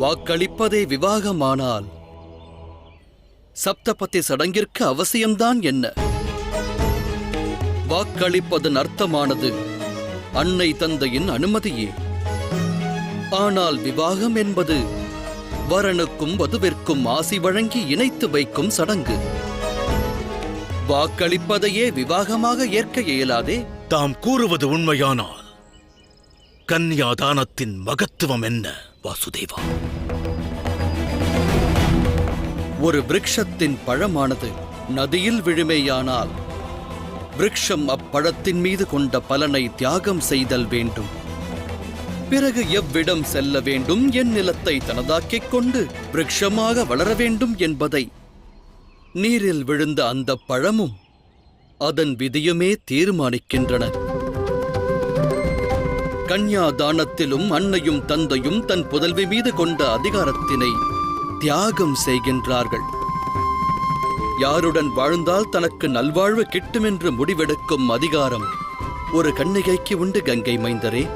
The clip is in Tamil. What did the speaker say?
வாக்களிப்பதே விவாகமானால் சப்தபத்தி சடங்கிற்கு அவசியம்தான் என்ன? வாக்களிப்பதன் அர்த்தமானது அன்னை தந்தையின் அனுமதியே. ஆனால் விவாகம் என்பது வரனுக்கும் வதுவிற்கும் ஆசி வழங்கி இணைத்து வைக்கும் சடங்கு. வாக்களிப்பதையே விவாகமாக ஏற்க இயலாதே. தாம் கூறுவது உண்மையானால் கன்னியாதானத்தின் மகத்துவம் என்ன? வாசுதேவா. ஒரு விரக்ஷத்தின் பழமானது நதியில் விழுமேயானால் விரக்ஷம் அப்பழத்தின் மீது கொண்ட பலனை தியாகம் செய்தல் வேண்டும். பிறகு எவ்விடம் செல்ல வேண்டும் என் நிலத்தை தனதாக்கிக் கொண்டு விரக்ஷமாக வளர வேண்டும் என்பதை நீரில் விழுந்த அந்த பழமும் அதன் விதியுமே தீர்மானிக்கின்றன. கன்யாதானத்திலும் அன்னையும் தந்தையும் தன் புதல்வி மீது கொண்ட அதிகாரத்தினை தியாகம் செய்கின்றார்கள். யாருடன் வாழ்ந்தால் தனக்கு நல்வாழ்வு கிட்டும் என்று முடிவெடுக்கும் அதிகாரம் ஒரு கண்ணிகைக்கு உண்டு கங்கை மைந்தரே.